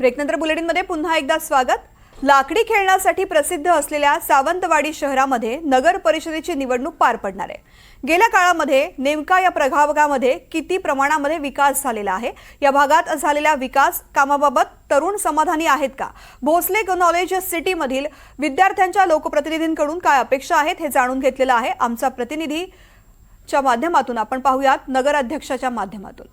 ब्रेकनंतर बुलेटिनमध्ये पुन्हा एकदा स्वागत. लाकडी खेळण्यासाठी प्रसिद्ध असलेल्या सावंतवाडी शहरामध्ये नगर परिषदेची निवडणूक पार पडणार आहे. गेल्या काळामध्ये नेमका या प्रभागामध्ये किती प्रमाणामध्ये विकास झालेला आहे? या भागात झालेल्या विकास कामाबाबत तरुण समाधानी आहेत का? भोसले नॉलेज सिटीमधील विद्यार्थ्यांच्या लोकप्रतिनिधींकडून काय अपेक्षा आहेत हे जाणून घेतलेलं आहे आमचा प्रतिनिधीच्या माध्यमातून. आपण पाहूयात नगराध्यक्षाच्या माध्यमातून.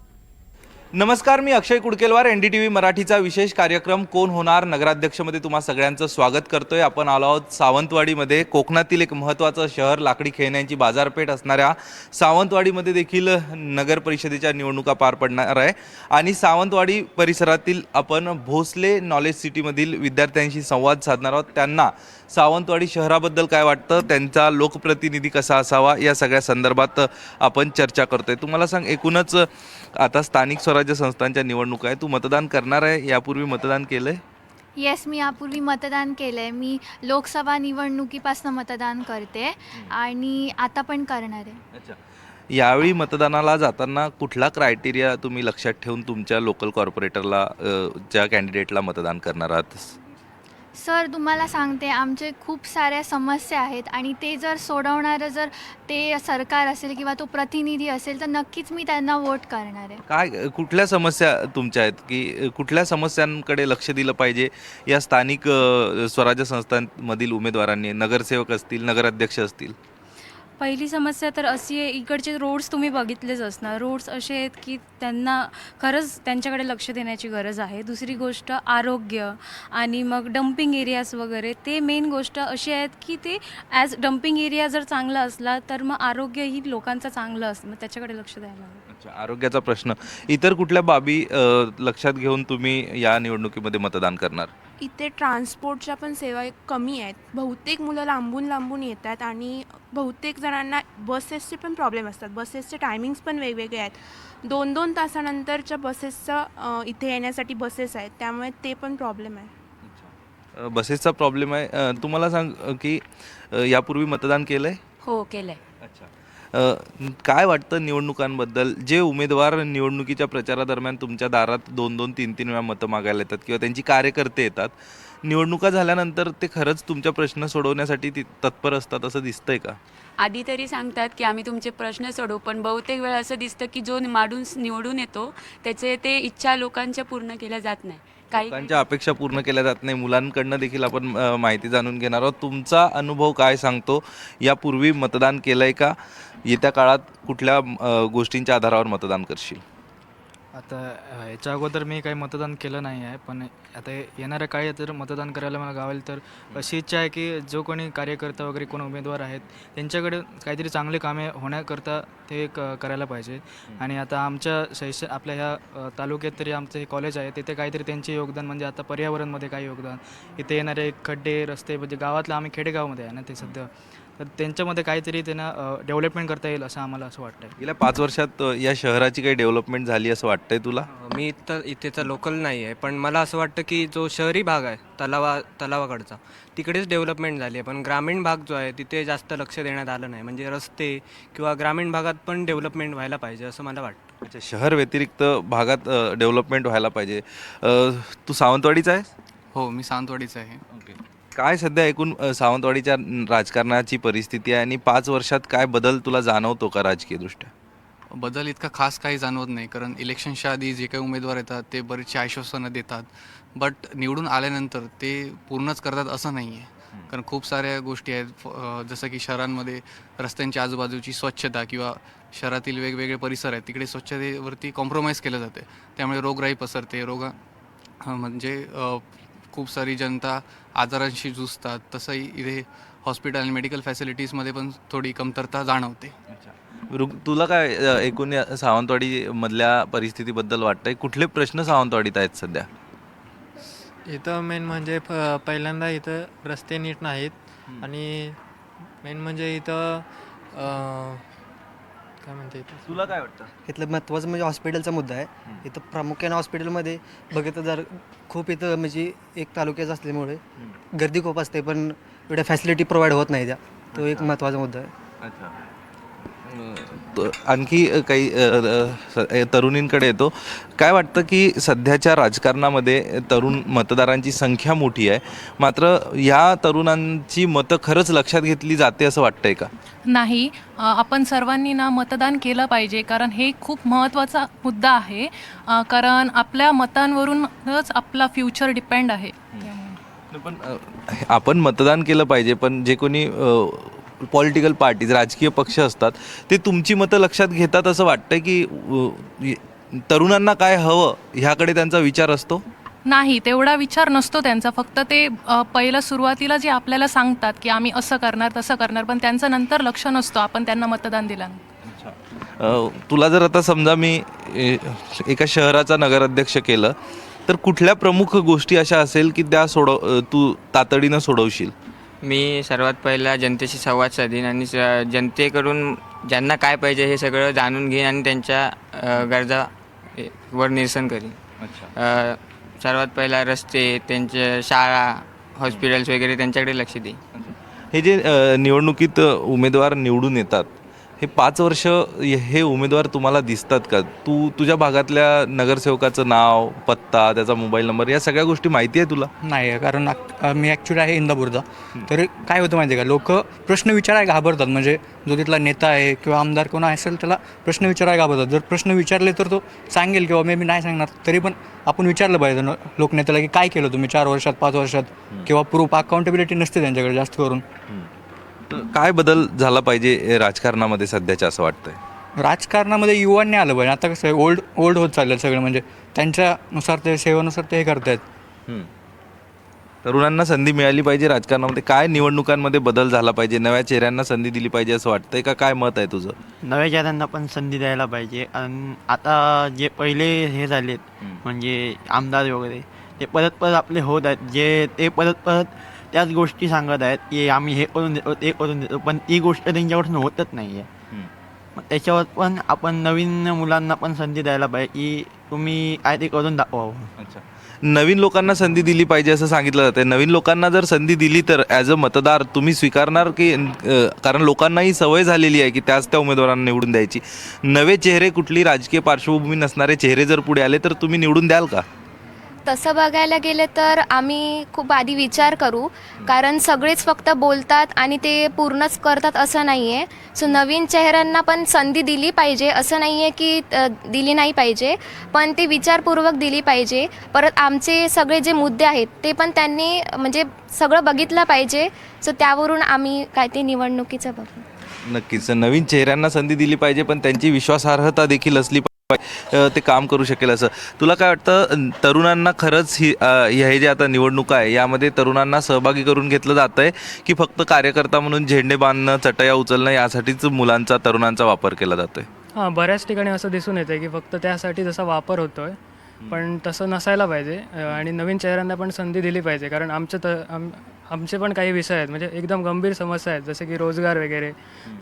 नमस्कार मी Akshay Kudkelwar N D T V मराठीचा विशेष कार्यक्रम कोण होणार? नगराध्यक्षमध्ये तुम्हा सगळ्यांचं स्वागत करतोय. आपण आलो आहोत सावंतवाडीमध्ये. कोकणातील एक महत्त्वाचं शहर लाकडी खेळण्यांची बाजारपेठ असणाऱ्या सावंतवाडीमध्ये देखील नगर परिषदेच्या निवडणुका पार पडणार आहे. आणि सावंतवाडी परिसरातील आपण भोसले नॉलेज सिटीमधील विद्यार्थ्यांशी संवाद साधणार आहोत. त्यांना सावंतवाडी शहराबद्दल काय वाटतं? त्यांचा लोकप्रतिनिधी कसा असावा? या सगळ्या संदर्भात आपण चर्चा करतोय. तुम्हाला सांग एकूणच आता स्थानिक स्वराज्य संस्थांच्या निवडणुका आहे. तू मतदान करणार आहे यापूर्वी मतदान केलंय? येस मी यापूर्वी मतदान केलं आहे मी लोकसभा निवडणुकीपासून मतदान करते आणि आता पण करणार आहे. अच्छा. यावेळी मतदानाला जाताना कुठला क्रायटेरिया तुम्ही लक्षात ठेवून तुमच्या लोकल कॉर्पोरेटरला अ, ज्या कॅन्डिडेटला मतदान करणार आहात? सर तुम्हाला सांगते आमचे खूप साऱ्या समस्या आहेत आणि ते जर सोडवणारं जर ते सरकार असेल किंवा तो प्रतिनिधी असेल तर नक्कीच मी त्यांना वोट करणार आहे. काय कुठल्या समस्या तुमच्या आहेत? की कुठल्या समस्यांकडे लक्ष दिलं पाहिजे? या स्थानिक स्वराज्य संस्थांमधील उमेदवारांनी नगरसेवक असतील नगराध्यक्ष असतील? पहिली समस्या तर अशी आहे इकडचे रोड्स तुम्ही बघितलेच असणार. रोड्स असे आहेत की त्यांना खरंच त्यांच्याकडे लक्ष देण्याची गरज आहे. दुसरी गोष्ट आरोग्य आणि मग डम्पिंग एरियाज वगैरे ते मेन गोष्ट अशी आहेत की ते ॲज डम्पिंग एरिया जर चांगला असला तर मग आरोग्यही लोकांचं चांगलं असतं. मग त्याच्याकडे लक्ष द्यायला हवं. अच्छा आरोग्याचा प्रश्न. इतर कुठल्या बाबी अ, लक्षात घेऊन तुम्ही या निवडणुकीमध्ये मतदान करणार? इथे ट्रान्सपोर्टच्या पण सेवा कमी आहेत. बहुतेक मुलं लांबून लांबून येतात आणि बहुतेक जणांना बसेसचे पण प्रॉब्लेम असतात. बसेसचे टायमिंग्स पण वेगवेगळे आहेत. दोन दोन तासानंतरच्या बसेसचं इथे येण्यासाठी बसेस आहेत. त्यामुळे ते पण प्रॉब्लेम आहे. बसेसचा प्रॉब्लेम आहे. तुम्हाला सांग की यापूर्वी मतदान केलं आहे हो केलंय. अच्छा. अ, काय वाटतं निवडणुकांबद्दल? जे उमेदवार निवडणुकीच्या प्रचारादरम्यान तुमच्या दारात दोन दोन तीन तीन वेळा मतं मागायला येतात किंवा त्यांची कार्यकर्ते येतात निवडणुका झाल्यानंतर ते खरंच तुमच्या प्रश्न सोडवण्यासाठी तत्पर असतात असं दिसतंय का? आधी तरी सांगतात की आम्ही तुमचे प्रश्न सोडवू पण बहुतेक वेळा असं दिसतं की जो माडून निवडून येतो त्याचे ते इच्छा लोकांच्या पूर्ण केल्या जात नाही. काही अपेक्षा पूर्ण केल्या जात नाही. मुलांकडनं देखील आपण माहिती जाणून घेणार आहोत. तुमचा अनुभव काय सांगतो? यापूर्वी मतदान केलंय का? येत्या काळात कुठल्या अ, गोष्टींच्या आधारावर मतदान करशील? आता अ, याच्या अगोदर मी काही मतदान केलं नाही आहे पण आता येणाऱ्या काळी जर मतदान करायला मला गावेल तर अशी इच्छा आहे की जो कोणी कार्यकर्ता वगैरे कोण उमेदवार आहेत त्यांच्याकडे काहीतरी चांगले कामे होण्याकरता ते क करायला पाहिजे. आणि आता आमच्या शैक्ष आपल्या ह्या अ, तालुक्यात तरी आमचं हे कॉलेज आहे तिथे काहीतरी त्यांचे योगदान म्हणजे आता पर्यावरणमध्ये काही योगदान इथे येणारे खड्डे रस्ते म्हणजे गावातलं आम्ही खेडेगावमध्ये आहे ना ते सध्या. तर त्यांच्यामध्ये काहीतरी त्यांना डेव्हलपमेंट करता येईल असं आम्हाला असं वाटतं गेल्या पाच वर्षात अ, या शहराची काही डेव्हलपमेंट झाली असं वाटतंय तुला? मी तर इथेचा लोकल नाही आहे पण मला असं वाटतं की जो शहरी भाग आहे तलावा तलावाकडचा तिकडेच डेव्हलपमेंट झाली आहे. पण ग्रामीण भाग जो आहे तिथे जास्त लक्ष देण्यात आलं नाही. म्हणजे रस्ते किंवा ग्रामीण भागात पण डेव्हलपमेंट व्हायला पाहिजे असं मला वाटतं. अच्छा शहर व्यतिरिक्त भागात डेव्हलपमेंट व्हायला पाहिजे. अ, तू सावंतवाडीचा आहेस? हो मी सावंतवाडीचा आहे. ओके. काय सध्या एकूण अ, सावंतवाडीच्या राजकारणाची परिस्थिती आहे आणि पाच वर्षात काय बदल तुला जाणवतो का राजकीय दृष्ट्या बदल इतका खास काही जाणवत नाही कारण इलेक्शनच्या आधी जे काही उमेदवार येतात ते बरीचशी आश्वासनं देतात. बट निवडून आल्यानंतर ते पूर्णच करतात असं नाही आहे कारण खूप साऱ्या गोष्टी आहेत फ- अ, जसं की शहरांमध्ये रस्त्यांच्या आजूबाजूची स्वच्छता किंवा शहरातील वेगवेगळे परिसर आहेत तिकडे स्वच्छतेवरती कॉम्प्रोमाइज केलं जाते. त्यामुळे रोगराई पसरते रोगा म्हणजे अ, खूप सारी जनता आजारांशी झुजतात तसंही इथे हॉस्पिटल आणि मेडिकल फॅसिलिटीजमध्ये पण थोडी कमतरता जाणवते. रुग तुला काय अ, एकूण या सावंतवाडी मधल्या परिस्थितीबद्दल वाटतंय? कुठले प्रश्न सावंतवाडीत आहेत सध्या? इथं मेन म्हणजे प- पहिल्यांदा इथं रस्ते नीट नाहीत. आणि मेन म्हणजे इथं अं, काय म्हणते तुला काय वाटतं? इथलं महत्त्वाचं म्हणजे हॉस्पिटलचा मुद्दा आहे. इथं प्रामुख्याने हॉस्पिटलमध्ये बघितलं जर खूप इथं म्हणजे एक तालुक्याचं असल्यामुळे गर्दी खूप असते पण एवढ्या फॅसिलिटी प्रोव्हाइड होत नाही त्या. तो एक महत्त्वाचा मुद्दा आहे. अच्छा. आणखी काही तरुणींकडे येतो. काय वाटतं की सध्याच्या राजकारणामध्ये तरुण मतदारांची संख्या मोठी आहे? मात्र या तरुणांची मतं खरंच लक्षात घेतली जाते असं वाटतंय का? नाही. आपण सर्वांनी ना मतदान केलं पाहिजे कारण हे खूप महत्त्वाचा मुद्दा आहे. कारण आपल्या मतांवरूनच आपला फ्युचर डिपेंड आहे. पण आपण मतदान केलं पाहिजे पण जे कोणी पॉलिटिकल पार्टीज राजकीय पक्ष असतात ते तुमची मतं लक्षात घेतात असं वाटतं की तरुणांना काय हवं ह्याकडे त्यांचा विचार असतो? नाही तेवढा विचार नसतो त्यांचा. फक्त ते पहिलं सुरुवातीला जे आपल्याला सांगतात की आम्ही असं करणार तसं करणार पण त्यांचं नंतर लक्ष नसतो आपण त्यांना मतदान दिलं तुला जर आता समजा मी एका शहराचा नगराध्यक्ष केलं तर कुठल्या प्रमुख गोष्टी अशा असेल की त्या सोडव तू तातडीनं सोडवशील? मी सर्वात पहिला जनतेशी संवाद साधीन आणि स- जनतेकडून ज्यांना काय पाहिजे हे सगळं जाणून घेईन आणि त्यांच्या अ, गरजा ए, वर निरसन करीन. अ, सर्वात पहिला रस्ते त्यांच्या शाळा हॉस्पिटल्स वगैरे त्यांच्याकडे लक्ष देईन. हे जे अ, निवडणुकीत अ, उमेदवार निवडून येतात हे पाच वर्ष हे उमेदवार तुम्हाला दिसतात का? तू तुझ्या भागातल्या नगरसेवकाचं नाव पत्ता त्याचा मोबाईल नंबर या सगळ्या गोष्टी माहिती आहे तुला? नाही कारण आक- मी ॲक्च्युली आहे इंदापूरचा. तर काय होतं माहिती आहे का? लोक प्रश्न विचारायला घाबरतात. म्हणजे जो तिथला नेता आहे किंवा आमदार कोण असेल त्याला प्रश्न विचारायला घाबरतात. जर प्रश्न विचारले तर तो सांगेल किंवा मे बी नाही सांगणार. तरी पण आपण विचारलं पाहिजे न- लोकनेत्याला की काय केलं तुम्ही चार वर्षात पाच वर्षात? किंवा प्रूफ अकाउंटेबिलिटी नसते त्यांच्याकडे जास्त करून. काय बदल झाला पाहिजे राजकारणामध्ये सध्याच्या असं वाटतंय? राजकारणामध्ये युवांनी आलं पाहिजे. आता कसं आहे ओल्ड ओल्ड होत चाललं सगळं. म्हणजे त्यांच्यानुसार ते सेवेनुसार ते हे करतायत. तरुणांना संधी मिळाली पाहिजे राजकारणामध्ये. काय निवडणुकांमध्ये बदल झाला पाहिजे? नव्या चेहऱ्यांना संधी दिली पाहिजे असं वाटतंय का? काय मत आहे तुझं? नव्या चेहऱ्यांना पण संधी द्यायला पाहिजे. आणि आता जे पहिले हे झालेत म्हणजे आमदार वगैरे ते परत परत आपले होत आहेत. जे ते परत परत त्याच गोष्टी सांगत आहेत की आम्ही हे करून देतो ते करून देतो पण ती गोष्ट त्यांच्याकडून होतच नाही आहे मग त्याच्यावर पण आपण नवीन मुलांना पण संधी द्यायला पाहिजे की तुम्ही काय ते करून दाखवावं. अच्छा. नवीन लोकांना संधी दिली पाहिजे असं सांगितलं जाते नवीन लोकांना जर संधी दिली तर ॲज अ मतदार तुम्ही स्वीकारणार की अ, कारण लोकांनाही सवय झालेली आहे की त्याच त्या उमेदवारांना निवडून द्यायची. नवे चेहरे कुठली राजकीय पार्श्वभूमी नसणारे चेहरे जर पुढे आले तर तुम्ही निवडून द्याल का? तसं बघायला गेलं तर आम्ही खूप आधी विचार करू. कारण सगळेच फक्त बोलतात आणि ते पूर्णच करतात असं नाही आहे सो नवीन चेहऱ्यांना पण संधी दिली पाहिजे. असं नाही आहे की दिली नाही पाहिजे. पण ते विचारपूर्वक दिली पाहिजे. परत आमचे सगळे जे मुद्दे आहेत ते पण त्यांनी म्हणजे सगळं बघितलं पाहिजे. सो त्यावरून आम्ही काय ते निवडणुकीचं बघू. नक्कीच. नवीन चेहऱ्यांना संधी दिली पाहिजे पण त्यांची विश्वासार्हता देखील असली ते काम करू शकेल असं. तुला काय वाटतं तरुणांना खरंच ही हे जे आता निवडणुका आहे यामध्ये तरुणांना सहभागी करून घेतलं जात आहे की फक्त कार्यकर्ता म्हणून झेंडे बांधणं चटया उचलणं यासाठीच मुलांचा तरुणांचा वापर केला जातोय? हां बऱ्याच ठिकाणी असं दिसून येतं की फक्त त्यासाठी जसा वापर होतो आहे पण तसं नसायला पाहिजे. आणि नवीन चेहऱ्यांना पण संधी दिली पाहिजे. कारण आमचं तर आम आमचे पण काही विषय आहेत. म्हणजे एकदम गंभीर समस्या आहेत. जसे की रोजगार वगैरे.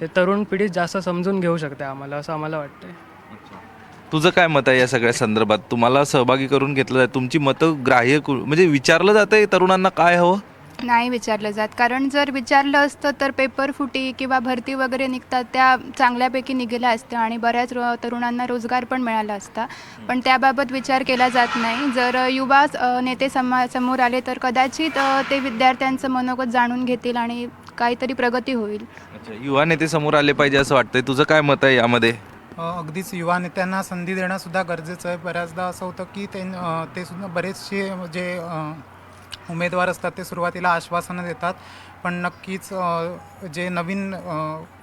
ते तरुण पिढी जास्त समजून घेऊ शकते आम्हाला असं आम्हाला वाटतंय. तुझं काय मत आहे या सगळ्या संदर्भात? तुम्हाला सहभागी करून घेतलं जातं तुमची मतं ग्राह्य करू- म्हणजे विचारलं जातंय तरुणांना काय हवं? नाही विचारलं जात. कारण जर विचारलं असतं तर पेपर फुटी किंवा भरती वगैरे निघतात त्या चांगल्यापैकी निघाल्या असत्या आणि बऱ्याच रो तरुणांना रोजगार पण मिळाला असता. पण त्याबाबत विचार केला जात नाही. जर युवा अ, नेते समा समोर आले तर कदाचित अ, ते विद्यार्थ्यांचं मनोगत जाणून घेतील आणि काहीतरी प्रगती होईल. अच्छा युवा नेते समोर आले पाहिजे असं वाटतंय. तुझं काय मत आहे यामध्ये? अगदीच युवा नेत्यांना संधी देणं सुद्धा गरजेचं आहे. बऱ्याचदा असं होतं की ते ते सुद्धा बरेचसे जे उमेदवार असतात ते सुरुवातीला आश्वासनं देतात. पण नक्कीच जे नवीन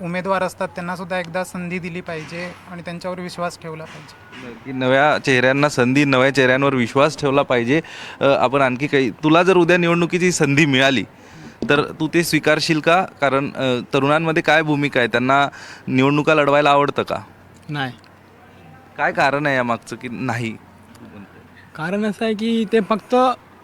उमेदवार असतात त्यांनासुद्धा एकदा संधी दिली पाहिजे आणि त्यांच्यावर विश्वास ठेवला पाहिजे. की नव्या चेहऱ्यांना संधी नव्या चेहऱ्यांवर विश्वास ठेवला पाहिजे. आपण आणखी काही तुला जर उद्या निवडणुकीची संधी मिळाली तर तू ते स्वीकारशील का? कारण तरुणांमध्ये काय भूमिका आहे? त्यांना निवडणुका लढवायला आवडतं का? नाही. काय कारण आहे यामागचं की नाही? कारण असं आहे की ते फक्त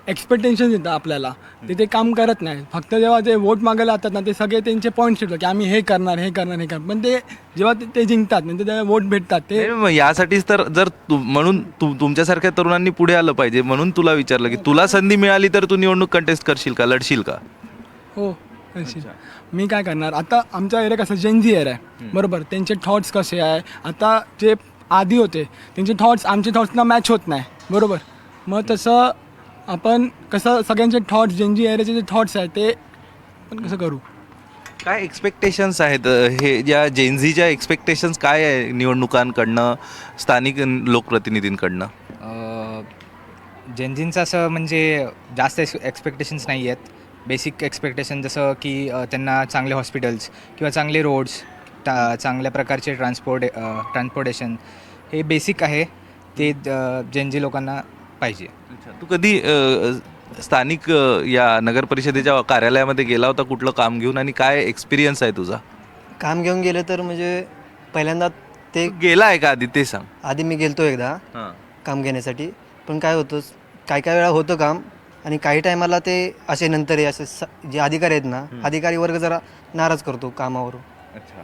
एक्सपेक्टेशन देतात आपल्याला. ते ते काम करत नाही. फक्त जेव्हा ते वोट मागायला जातात ना ते सगळे त्यांचे पॉईंट्स ठेवतात की आम्ही हे करणार हे करणार हे करणार. पण ते जेव्हा ते- ते जिंकतात नंतर तेव्हा वोट भेटतात. ते नाही, मग यासाठीच तर जर तू म्हणून तू तुमच्यासारख्या तरुणांनी पुढे आलं पाहिजे म्हणून तुला विचारलं की तुला संधी मिळाली तर तू निवडणूक कंटेस्ट करशील का लढशील का? हो अशी मी काय करणार? आता आमचा एरिया कसं जेनझी एरिया आहे. बरोबर? त्यांचे थॉट्स कसे आहे? आता जे आधी होते त्यांचे थॉट्स आमचे थॉट्सना मॅच होत नाही. बरोबर? मग तसं आपण कसं सगळ्यांचे थॉट्स जेनजी एरियाचे जे थॉट्स आहेत ते आपण कसं करू? काय एक्सपेक्टेशन्स आहेत? हे ज्या जेनझीच्या एक्सपेक्टेशन्स काय आहे निवडणुकांकडनं स्थानिक लोकप्रतिनिधींकडनं? जेनजींचं असं म्हणजे जास्त एक्सपेक्टेशन्स नाही आहेत. बेसिक एक्सपेक्टेशन जसं की त्यांना चांगले हॉस्पिटल्स किंवा चांगले रोड्स टा चांगल्या प्रकारचे ट्रान्सपोर्ट ट्रान्सपोर्टेशन हे बेसिक आहे. ते जेनजी लोकांना पाहिजे. तू कधी स्थानिक या नगर परिषदेच्या कार्यालयामध्ये गेला होता कुठलं काम घेऊन आणि काय एक्सपिरियन्स आहे तुझा? काम घेऊन गेलं तर म्हणजे पहिल्यांदा ते गेला आहे का आधी? ते सांग. आधी मी गेलतो एकदा हां. काम घेण्यासाठी. पण काय होतं काय काय वेळा होतं काम आणि काही टायमाला ते असे नंतर हे असे स- जे अधिकारी आहेत ना अधिकारी वर्ग जरा नाराज करतो कामावरून. अच्छा.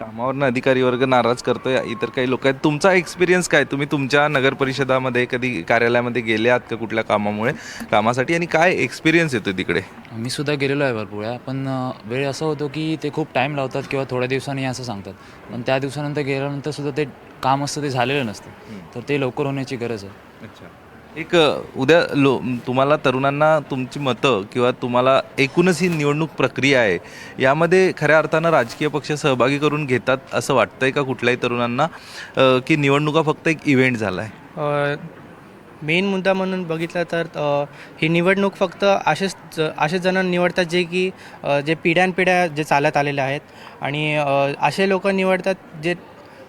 कामावरनं अधिकारी वर्ग नाराज करतोय इतर काही लोक आहेत. तुमचा एक्सपिरियन्स काय? तुम्ही तुमच्या नगर परिषदामध्ये कधी कार्यालयामध्ये गेले आहात का कुठल्या कामामुळे कामासाठी? आणि काय एक्सपिरियन्स येतो तिकडे? मी सुद्धा गेलेलो आहे भरपूर वेळा पण अ, वेळ असं होतो की ते खूप टाईम लावतात किंवा थोड्या दिवसांनी असं सांगतात. पण त्या दिवसानंतर गेल्यानंतर सुद्धा ते काम असतं ते झालेलं नसतं. तर ते लवकर होण्याची गरज आहे. अच्छा. एक उद्या लो तुम्हाला तरुणांना तुमची मतं किंवा तुम्हाला एकूणच ही निवडणूक प्रक्रिया आहे यामध्ये खऱ्या अर्थानं राजकीय पक्ष सहभागी करून घेतात असं वाटतंय का कुठल्याही तरुणांना की निवडणुका फक्त एक इव्हेंट झाला आहे मेन मुद्दा म्हणून बघितला तर ही निवडणूक फक्त असेच असे असेच जण निवडतात जे की जे पिढ्यानपिढ्या जे चालत आलेले आहेत आणि असे लोक निवडतात जे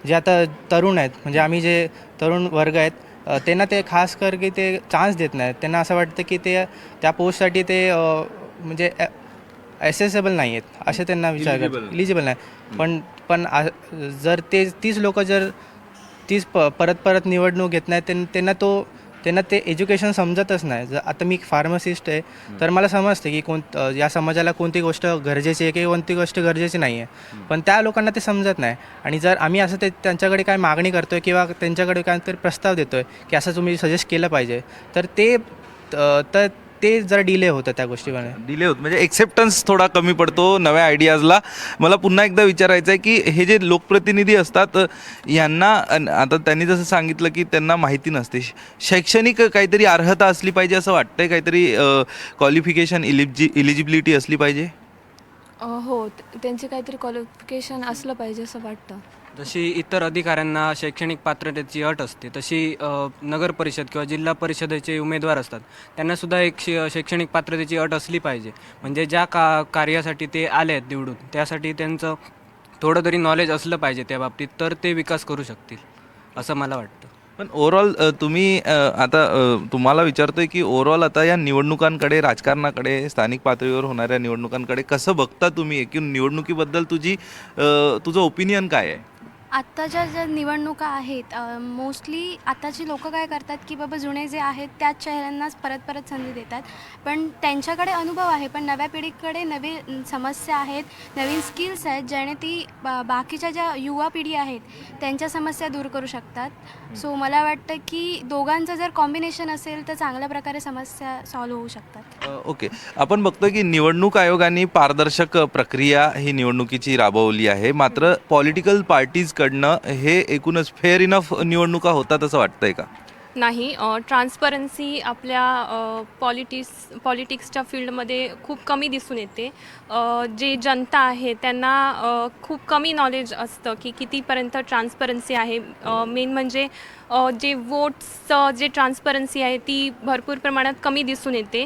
जे आता तरुण आहेत. म्हणजे आम्ही जे तरुण वर्ग आहेत त्यांना ते खास कर की ते चान्स देत नाहीत. त्यांना असं वाटतं की ते त्या पोस्टसाठी ते म्हणजे ॲसेसेबल नाही आहेत असे त्यांना विचार करतात. इलिजिबल नाही. पण पण जर ते तीच लोक जर तीच प परत परत निवडणूक घेत नाही त्यां- त्यांना तो त्यांना ते एज्युकेशन समजतच नाही. जर आता मी फार्मसिस्ट आहे तर मला समजते की कोण या समाजाला कोणती गोष्ट गरजेची आहे किंवा कोणती गोष्ट गरजेची नाही आहे पण त्या लोकांना ते समजत नाही. आणि जर आम्ही असं ते त्यांच्याकडे काय मागणी करतो आहे किंवा त्यांच्याकडे काहीतरी प्रस्ताव देतो आहे की असं तुम्ही सजेस्ट केलं पाहिजे तर ते तर ते जरा डिले होतं त्या गोष्टीमध्ये डिले होत. म्हणजे एक्सेप्टन्स थोडा कमी पडतो नव्या आयडियाजला मला पुन्हा एकदा विचारायचं आहे की हे जे लोकप्रतिनिधी असतात यांना अन- आता त्यांनी जसं सांगितलं की त्यांना माहिती नसते. शैक्षणिक काहीतरी अर्हता असली पाहिजे असं वाटतंय? काहीतरी क्वालिफिकेशन इलिजि इलिजिबिलिटी असली पाहिजे? हो त्यांचे काहीतरी क्वालिफिकेशन असलं पाहिजे असं वाटतं. जशी इतर अधिकाऱ्यांना शैक्षणिक पात्रतेची अट असते तशी नगर परिषद किंवा जिल्हा परिषदेचे उमेदवार असतात त्यांनासुद्धा एक शैक्षणिक पात्रतेची अट असली पाहिजे. म्हणजे ज्या का कार्यासाठी ते आले आहेत निवडून त्यासाठी त्यांचं थोडं तरी नॉलेज असलं पाहिजे त्या बाबतीत तर ते विकास करू शकतील असं मला वाटतं. पण ओव्हरऑल तुम्ही आता तुम्हाला विचारतोय की ओव्हरऑल आता या निवडणुकांकडे राजकारणाकडे स्थानिक पातळीवर होणाऱ्या निवडणुकांकडे कसं बघता तुम्ही? की निवडणुकीबद्दल तुझी तुझं ओपिनियन काय आहे? आत्ताच्या ज्या निवडणुका आहेत मोस्टली आत्ताची लोक काय करतात की बाबा जुने जे आहेत त्याच चेहऱ्यांनाच परत परत संधी देतात. पण त्यांच्याकडे अनुभव आहे पण नव्या पिढीकडे नवीन समस्या आहेत नवीन स्किल्स आहेत ज्याने ती बा बाकीच्या ज्या युवा पिढी आहेत त्यांच्या समस्या दूर करू शकतात. सो मला वाटतं की दोघांचं जर कॉम्बिनेशन असेल तर चांगल्या प्रकारे समस्या सॉल्व्ह होऊ शकतात. ओके. आपण बघतोय की निवडणूक आयोगाने पारदर्शक प्रक्रिया ही निवडणुकीची राबवली आहे. मात्र पॉलिटिकल पार्टीज पार्टीजकडनं हे एकूणच फेअर इनफ निवडणुका होतात असं वाटतंय का? नाही. ट्रान्सपरन्सी आपल्या पॉलिटिक्स पॉलिटिक्सच्या फील्डमध्ये खूप कमी दिसून येते. जे जनता आहे त्यांना खूप कमी नॉलेज असतं की कितीपर्यंत ट्रान्सपरन्सी आहे. मेन म्हणजे जे वोट्सचं जे ट्रान्सपरन्सी आहे ती भरपूर प्रमाणात कमी दिसून येते.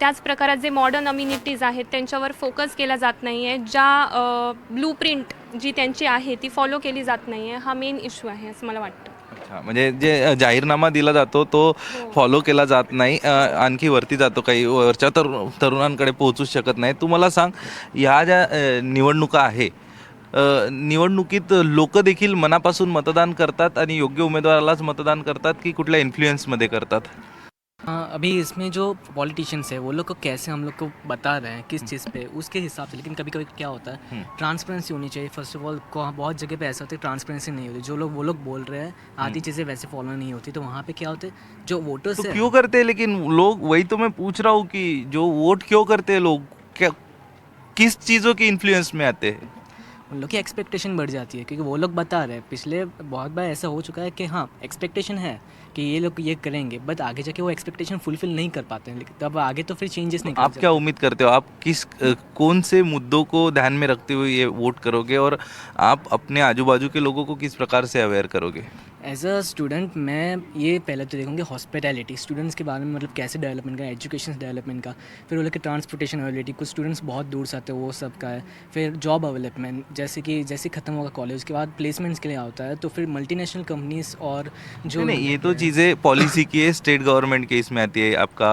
त्याच प्रकारात जे मॉडर्न अम्युनिटीज आहेत त्यांच्यावर फोकस केला जात नाही आहे ज्या ब्लू प्रिंट जी त्यांची आहे ती फॉलो केली जात नाही आहे हा मेन इश्यू आहे असं मला वाटतं. अच्छा म्हणजे जे जाहीरनामा दिला जातो तो फॉलो केला जात नाही. अ, आणखी वरती जातो काही वरच्या तरुण तरुणांकडे पोहोचूच शकत नाही. तू मला सांग ह्या ज्या अ, निवडणुका आहे अ, निवडणुकीत लोक देखील मनापासून मतदान करतात आणि योग्य उमेदवारालाच मतदान करतात की कुठल्या इन्फ्लुएन्समध्ये करतात? हाँ अभी इसमें जो पॉलिटिशियंस है वो लोग को कैसे हम लोग को बता रहे हैं किस चीज़ पे उसके हिसाब से। लेकिन कभी कभी क्या होता है ट्रांसपेरेंसी होनी चाहिए फ़र्स्ट ऑफ़ ऑल बहुत जगह पे ऐसा होता है ट्रांसपेरेंसी नहीं होती। जो लोग वो लोग बोल रहे हैं आधी चीज़ें वैसे फॉलो नहीं होती तो वहाँ पे क्या होते है जो वोटर्स तो है। क्यों करते हैं? लेकिन लोग वही तो मैं पूछ रहा हूँ कि जो वोट क्यों करते हैं लोग? क्या किस चीज़ों के इन्फ्लुएंस में आते हैं? उन लोग की एक्सपेक्टेशन बढ़ जाती है क्योंकि वो लोग बता रहे हैं। पिछले बहुत बार ऐसा हो चुका है कि हाँ एक्सपेक्टेशन है कि ये लोग ये करेंगे बट आगे जाके वो एक्सपेक्टेशन फुलफिल नहीं कर पाते हैं। लेकिन तब आगे तो फिर चेंजेस नहीं आप क्या उम्मीद करते हो? आप किस कौन से मुद्दों को ध्यान में रखते हुए ये वोट करोगे? और आप अपने आजू बाजू के लोगों को किस प्रकार से अवेयर करोगे? एज अ स्टूडेंट मैं ये पहले तो देखूँगी हॉस्पिटैलिटी स्टूडेंट्स के बारे में मतलब कैसे डेवलपमेंट का एजुकेशन डेवलपमेंट का फिर वो लोग ट्रांसपोर्टेशन अवेलेबिलिटी कुछ स्टूडेंट्स बहुत दूर से आते हैं वो सब का है फिर जॉब अवेलपमेंट जैसे कि जैसे ख़त्म होगा कॉलेज उसके बाद प्लेसमेंट्स के लिए होता है तो फिर मल्टीनेशनल कंपनीज़ और जो नहीं, ये तो चीज़ें पॉलिसी की है स्टेट गवर्नमेंट के इसमें आती है आपका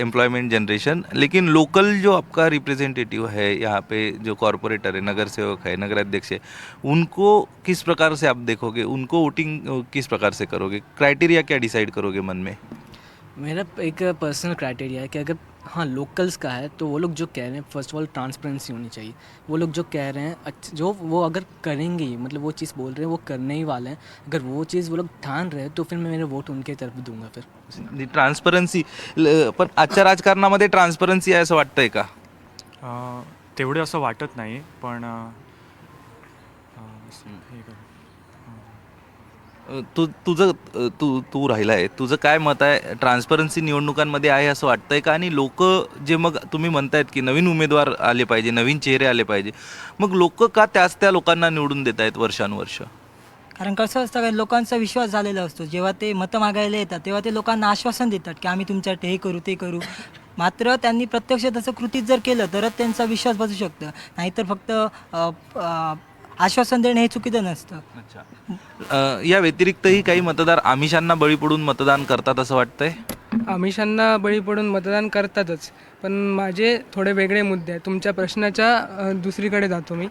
एम्प्लॉयमेंट जनरेशन लेकिन लोकल जो आपका रिप्रेजेंटेटिव है यहाँ पे जो कॉरपोरेटर है नगर सेवक है नगर अध्यक्ष है उनको किस प्रकार से आप देखोगे? उनको वोटिंग किस प्रकार से करोगे? क्राइटेरिया क्या डिसाइड करोगे मन में? मेरा एक पर्सनल क्राइटेरिया है कि अगर हाँ लोकल्स का है तो वो लोग जो कह रहे हैं फ़र्स्ट ऑफ़ ऑल ट्रांसपेरेंसी होनी चाहिए। वो लोग जो कह रहे हैं जो वो अगर करेंगे ही मतलब वो चीज़ बोल रहे हैं वो करने ही वाले हैं अगर वो चीज़ वो लोग ठान रहे हैं तो फिर मैं मेरे वोट उनके तरफ़ दूँगा फिर। ट्रान्सपरन्सी पण आजच्या राजकारणामध्ये ट्रान्सपरन्सी आहे असं वाटतंय का? अ, तेवढे असं वाटत नाही पण तू तुझं तू तू राहिला आहे तुझं काय मत आहे? ट्रान्सपरन्सी निवडणुकांमध्ये आहे असं वाटतंय का? आणि लोक जे मग तुम्ही म्हणतायत की नवीन उमेदवार आले पाहिजे नवीन चेहरे आले पाहिजे मग लोक का त्याच त्या लोकांना निवडून देत आहेत वर्षानुवर्ष? कारण कसं असतं का लोकांचा विश्वास झालेला असतो. जेव्हा ते मतं मागायला येतात तेव्हा ते लोकांना आश्वासन देतात की आम्ही तुमच्यासाठी हे करू ते करू. मात्र त्यांनी प्रत्यक्ष तसं कृतीत जर केलं तरच त्यांचा विश्वास बसू शकतं. नाहीतर फक्त आश्वासन देणं हे चुकीचं नसतं. अ, या व्यतिरिक्तही काही मतदार आमिषांना बळी पडून मतदान करतात असं वाटतंय? आमिषांना बळी पडून मतदान करतातच पण माझे थोडे वेगळे मुद्दे आहेत. तुमच्या प्रश्नाच्या अ, दुसरीकडे जातो मी.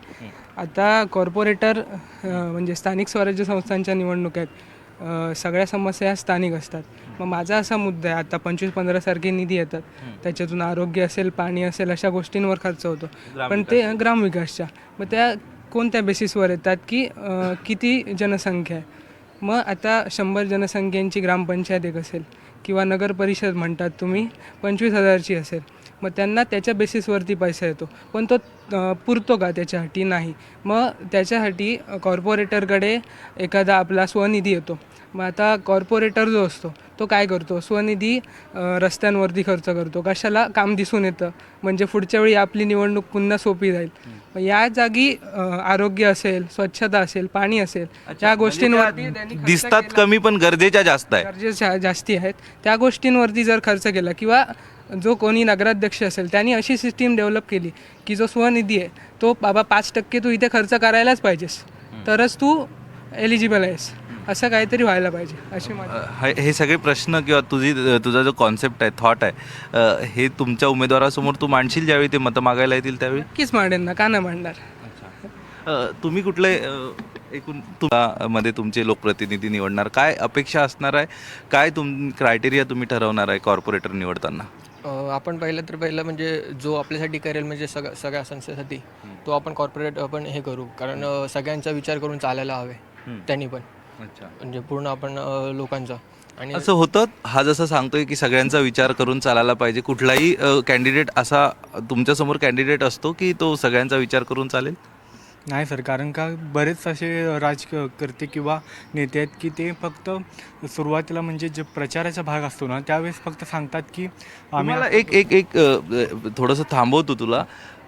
आता कॉर्पोरेटर अ, म्हणजे स्थानिक स्वराज्य संस्थांच्या निवडणुका आहेत अ, सगळ्या समस्या ह्या स्थानिक असतात. मग माझा असा मुद्दा आहे आता पंचवीस पंधरासारखे निधी येतात. त्याच्यातून आरोग्य असेल पाणी असेल अशा गोष्टींवर खर्च होतो. पण ते ग्रामविकासच्या मग त्या कोणत्या बेसिसवर येतात की किती जनसंख्या आहे? मग आता शंभर जनसंख्येची ग्रामपंचायत एक असेल किंवा नगर परिषद म्हणतात तुम्ही पंचवीस हजारची असेल मग त्यांना त्याच्या बेसिसवरती पैसा येतो. पण तो पुरतो का त्याच्यासाठी? नाही. मग त्याच्यासाठी कॉर्पोरेटरकडे एखादा आपला स्वनिधी येतो. मग आता कॉर्पोरेटर जो असतो तो काय करतो? स्वनिधी रस्त्यांवरती खर्च करतो. कशाला? काम दिसून येतं. म्हणजे पुढच्या वेळी आपली निवडणूक पुन्हा सोपी जाईल. मग या जागी आरोग्य असेल स्वच्छता असेल पाणी असेल या गोष्टींवरती त्यांनी खर्च म्हणजे दिसतात केला. कमी पण गरजेच्या जास्त आहे गरजेच्या जास्ती आहेत. त्या गोष्टींवरती जर खर्च केला किंवा जो कोणी नगराध्यक्ष असेल त्यांनी अशी सिस्टीम डेव्हलप केली की जो स्वनिधी आहे तो बाबा पाच टक्के तू इथे खर्च करायलाच पाहिजेस. तरच तू एलिजिबल आहेस. असं काहीतरी व्हायला पाहिजे अशी माझी अ, हे हे सगळे प्रश्न किंवा तुझी तुझा जो कॉन्सेप्ट आहे थॉट आहे अ, हे तुमच्या उमेदवारासमोर तू मांडशील ज्यावेळी ते मतं मागायला येतील त्यावेळी? नक्कीच मांडेन ना का नाही मांडणार? अ, तुम्ही कुठले अ, एकूण तुला मध्ये तुमचे लोकप्रतिनिधी निवडणार? काय अपेक्षा असणार आहे? काय तुम क्रायटेरिया तुम्ही ठरवणार आहे कॉर्पोरेटर निवडताना? अ, आपण पहिलं तर पहिलं म्हणजे जो आपल्यासाठी करेल म्हणजे सग सगळ्या संस्थेसाठी तो आपण कॉर्पोरेट आपण हे करू. कारण अ, सगळ्यांचा विचार करून चालायला हवे. त्यांनी पण. म्हणजे पूर्ण आपण अ, लोकांचा. आणि असं होतं हा जसं सांगतोय की सगळ्यांचा विचार करून चालायला पाहिजे. कुठलाही कॅन्डिडेट असा तुमच्यासमोर कॅन्डिडेट असतो की तो सगळ्यांचा विचार करून चालेल? नाही सर कारण का बरेच असे राजकर्ते किंवा नेते आहेत की ते फक्त सुरुवातीला म्हणजे जे प्रचाराचा भाग असतो ना त्यावेळेस फक्त सांगतात की आम्ही मला एक एक एक अ, अ, थोडंसं थांबवतो तुला.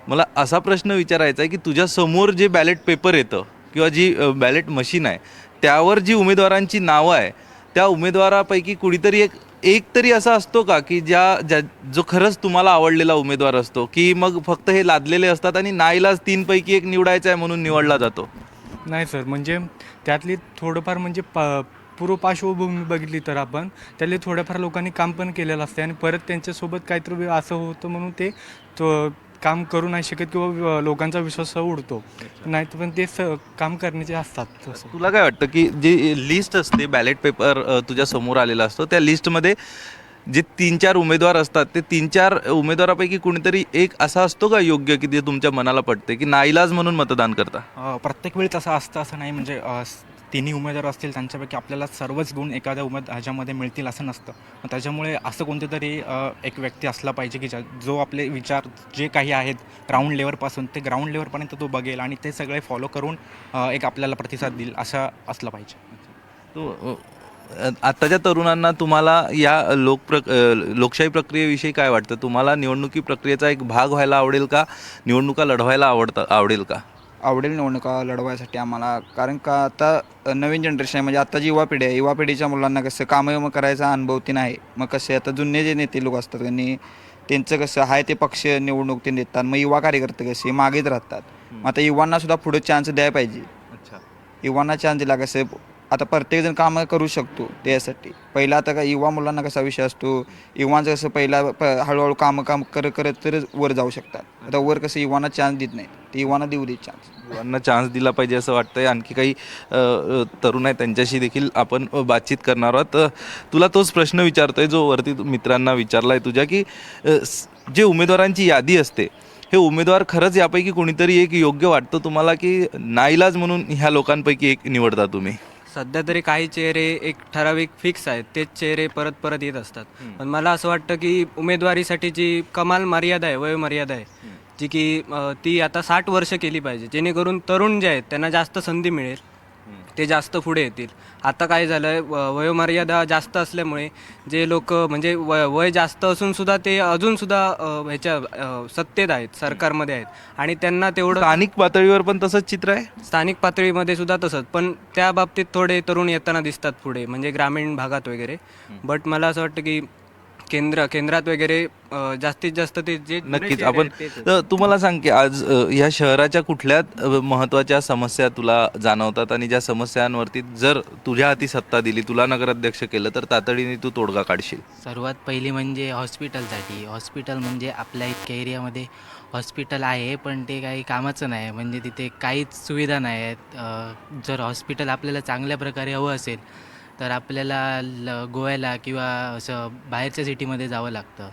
मला असा प्रश्न विचारायचा आहे की तुझ्या समोर जे बॅलेट पेपर येतं किंवा जी बॅलेट मशीन आहे त्यावर जी उमेदवारांची नावं आहे त्या उमेदवारापैकी कुणीतरी एक एक तरी असा असतो का की ज्या ज्या जो खरंच तुम्हाला आवडलेला उमेदवार असतो की मग फक्त हे लादलेले असतात आणि नाईलाज तीनपैकी एक निवडायचा आहे म्हणून निवडला जातो? नाही सर म्हणजे त्यातली थोडंफार म्हणजे प पूर्व पार्श्वभूमी बघितली तर आपण त्यातले थोड्याफार लोकांनी काम पण केलेलं असते आणि परत त्यांच्यासोबत काहीतरी असं होतं म्हणून ते काम करू नाही शकत किंवा लोकांचा विश्वास उडतो. नाही तर पण ते काम करण्याचे असतात तुला काय वाटतं की जी लिस्ट असते बॅलेट पेपर तुझ्या समोर आलेला असतो त्या लिस्टमध्ये जे तीन चार उमेदवार असतात ते तीन चार उमेदवारापैकी कुणीतरी एक असा असतो का योग्य की ते तुमच्या मनाला पडते की नाईलाज म्हणून मतदान करता? प्रत्येक वेळी तसं असतं असं नाही. म्हणजे तिन्ही उमेदवार असतील त्यांच्यापैकी आपल्याला सर्वच गुण एखाद्या उमेद ह्याच्यामध्ये मिळतील असं नसतं. मग त्याच्यामुळे असं कोणतं तरी एक व्यक्ती असला पाहिजे की ज्या जो आपले विचार जे काही आहेत ग्राउंड लेवलपासून ते ग्राउंड लेवलपर्यंत तो बघेल आणि ते सगळे फॉलो करून एक आपल्याला प्रतिसाद देईल असं असलं पाहिजे. तो आत्ताच्या तरुणांना तुम्हाला या लोकप्र लोकशाही प्रक्रियेविषयी काय वाटतं? तुम्हाला निवडणुकी प्रक्रियेचा एक भाग व्हायला आवडेल का? निवडणुका लढवायला आवडतं आवडेल का? आवडेल निवडणुका लढवायसाठी आम्हाला. कारण का आता नवीन जनरेशन आहे म्हणजे आता जी युवा पिढी आहे युवा पिढीच्या मुलांना कसं कामं करायचा अनुभव ते नाही. मग कसे आता जुने जे नेते लोक असतात त्यांनी त्यांचं कसं आहे ते पक्ष निवडणूक ते देतात मग युवा कार्यकर्ते कसे मागेच राहतात. मग आता युवांना सुद्धा पुढे चान्स द्यायला पाहिजे. अच्छा. युवांना चान्स दिला कसं आता प्रत्येकजण कामं करू शकतो त्यासाठी. पहिला आता का युवा मुलांना कसा विषय असतो युवांचं कसं पहिला प हळूहळू कामं काम करत करत तरच वर जाऊ शकतात. आता वर कसं युवांना चान्स देत नाही ते युवांना देऊ देत चान्स युवांना चान्स दिला पाहिजे असं वाटतंय. आणखी काही अ, तरुण आहे त्यांच्याशी देखील आपण बातचीत करणार आहोत. अ, तुला तोच प्रश्न विचारतोय जो वरती तू मित्रांना आहे तुझ्या की अ, स- जे उमेदवारांची यादी असते हे उमेदवार खरंच यापैकी कोणीतरी एक योग्य वाटतं तुम्हाला की नाईलाज म्हणून ह्या लोकांपैकी एक निवडता तुम्ही? सध्या तरी काही चेहरे एक ठराविक फिक्स आहेत तेच चेहरे परत परत येत असतात. पण मला असं वाटतं की उमेदवारीसाठी जी कमाल मर्यादा आहे वयोमर्यादा आहे जी की अ, ती आता साठ वर्ष केली पाहिजे जेणेकरून तरुण जे आहेत त्यांना जास्त संधी मिळेल. ते जास्त पुढे येतील. आता काय झालं आहे वयोमर्यादा जास्त असल्यामुळे जे लोक म्हणजे वय वय जास्त असून सुद्धा ते अजूनसुद्धा अ, ह्याच्या अ, सत्तेत आहेत सरकारमध्ये आहेत. आणि त्यांना तेवढं स्थानिक पातळीवर पण तसंच चित्र आहे? स्थानिक पातळीमध्ये सुद्धा तसंच. पण त्या बाबतीत थोडे तरुण येताना दिसतात पुढे म्हणजे ग्रामीण भागात वगैरे. बट मला असं वाटतं की केंद्र केंद्रात वगैरे अ, जास्तीत जास्त ते जे जुने नक्कीच. आपण आहेत तेच आहेत. तर तुम्हाला सांग की आज अ, ह्या शहराच्या कुठल्या अ, महत्त्वाच्या समस्या तुला जाणवतात आणि ज्या समस्यांवरती जर तुझ्या हाती सत्ता दिली तुला नगराध्यक्ष केलं तर तातडीने तू तोडगा काढशील. सर्वात पहिली म्हणजे हॉस्पिटलसाठी. हॉस्पिटल म्हणजे आपल्या इतक्या एरियामध्ये हॉस्पिटल आहे पण ते काही कामाचं नाही. म्हणजे तिथे काहीच सुविधा नाही आहेत. अ, जर हॉस्पिटल आपल्याला चांगल्या प्रकारे हवं असेल तर आपल्याला ल गोव्याला किंवा असं बाहेरच्या सिटीमध्ये जावं लागतं.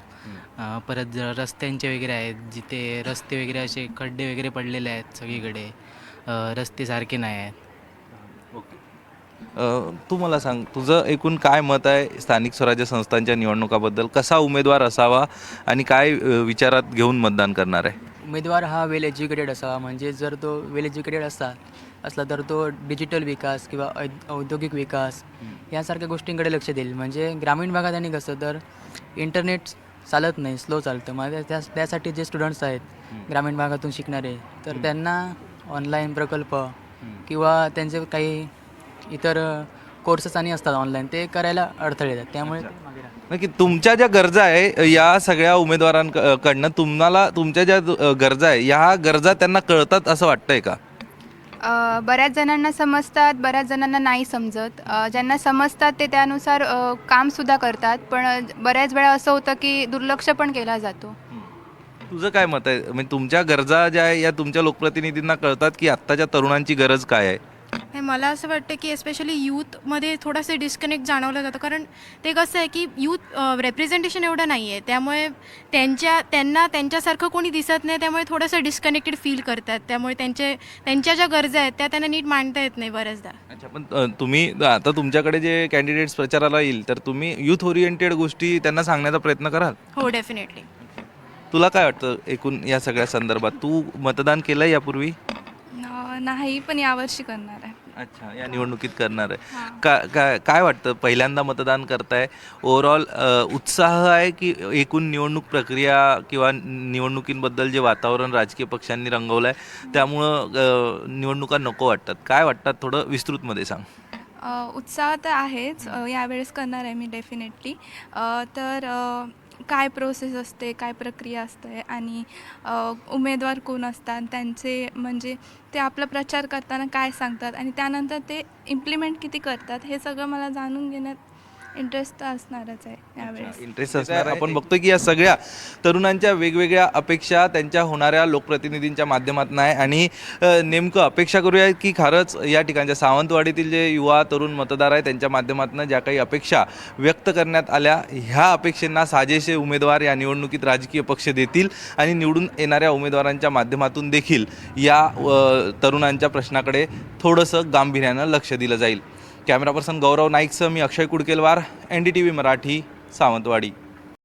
परत जर रस्त्यांचे वगैरे आहेत जिथे रस्ते वगैरे असे खड्डे वगैरे पडलेले आहेत सगळीकडे रस्ते सारखे नाही आहेत. अ, तू मला सांग तुझं एकूण काय मत आहे स्थानिक स्वराज्य संस्थांच्या निवडणुकाबद्दल? कसा उमेदवार असावा आणि काय विचारात घेऊन मतदान करणार आहे? उमेदवार हा वेल एज्युकेटेड असावा म्हणजे जर तो वेल एज्युकेटेड असता असला तर तो डिजिटल विकास किंवा औद्योगिक विकास यासारख्या गोष्टींकडे लक्ष देईल. म्हणजे ग्रामीण भागात आणि कसं तर इंटरनेट चालत नाही स्लो चालतं. मग त्या त्यासाठी जे स्टुडंट्स आहेत ग्रामीण भागातून शिकणारे तर त्यांना ऑनलाईन प्रकल्प किंवा त्यांचे काही इतर कोर्सेस आणि असतात ऑनलाईन ते करायला अडथळे येतात. त्यामुळे. नक्की तुमच्या ज्या गरजा आहे या सगळ्या उमेदवारांकडनं तुम्हाला तुमच्या ज्या गरजा आहे या गरजा त्यांना कळतात असं वाटतंय का? बऱ्याच जणांना समजतात बऱ्याच जणांना नाही समजत. ज्यांना समजतात ते त्यानुसार कामसुद्धा करतात पण बऱ्याच वेळा असं होतं की दुर्लक्ष पण केला जातो. तुझं काय मत आहे? म्हणजे तुमच्या गरजा ज्या आहे या तुमच्या लोकप्रतिनिधींना कळतात की आत्ताच्या तरुणांची गरज काय आहे? हे मला असं वाटतं की एस्पेशली यूथमध्ये थोडंसं डिस्कनेक्ट जाणवलं जातं. कारण ते कसं आहे की यूथ रेप्रेझेंटेशन एवढं नाही आहे त्यामुळे त्यांच्या त्यांना त्यांच्यासारखं कोणी दिसत नाही त्यामुळे थोडंसं डिस्कनेक्टेड फील करतात. त्यामुळे त्यांचे त्यांच्या ज्या गरजा आहेत त्या त्यांना नीट मांडता येत नाही बऱ्याचदा. अच्छा पण अ, तुम्ही आता तुमच्याकडे जे कॅन्डिडेट्स प्रचाराला येईल तर तुम्ही युथ ओरिएंटेड गोष्टी त्यांना सांगण्याचा प्रयत्न कराल? हो डेफिनेटली तुला काय वाटतं एकूण या सगळ्या संदर्भात? तू मतदान केलंय यापूर्वी? नाही पण यावर्षी करणार आहे. अच्छा या निवडणुकीत करणार आहे. का काय काय वाटतं पहिल्यांदा मतदान करताय? ओव्हरऑल उत्साह आहे की एकूण निवडणूक प्रक्रिया किंवा निवडणुकींबद्दल जे वातावरण राजकीय पक्षांनी रंगवलं आहे त्यामुळं अ, निवडणुका नको वाटतात. काय वाटतात? थोडं विस्तृतमध्ये सांग. उत्साह तर आहेच. यावेळेस करणार आहे मी डेफिनेटली तर काय प्रोसेस असते काय प्रक्रिया असते आणि उमेदवार कोण असतात त्यांचे म्हणजे ते आपला प्रचार करताना काय सांगतात आणि त्यानंतर ते इम्प्लिमेंट किती करतात हे सगळं मला जाणून घेण्यात इंटरेस्ट तर असणारच आहे यावेळेस. इंटरेस्ट असणार आपण बघतो की या सगळ्या तरुणांच्या वेगवेगळ्या अपेक्षा त्यांच्या होणाऱ्या लोकप्रतिनिधींच्या माध्यमातून आहे. आणि अ, नेमकं अपेक्षा करूया की खरंच या ठिकाणच्या सावंतवाडीतील जे युवा तरुण मतदार आहेत त्यांच्या माध्यमातून ज्या काही अपेक्षा व्यक्त करण्यात आल्या ह्या अपेक्षांना साजेसे उमेदवार या निवडणुकीत राजकीय पक्ष देतील आणि निवडून येणाऱ्या उमेदवारांच्या माध्यमातून देखील या अ, तरुणांच्या प्रश्नाकडे थोडंसं गांभीर्यानं लक्ष दिलं जाईल. कॅमेरा पर्सन गौरव नाईकसह मी Akshay Kudkelwar N D T V Marathi Sawantwadi.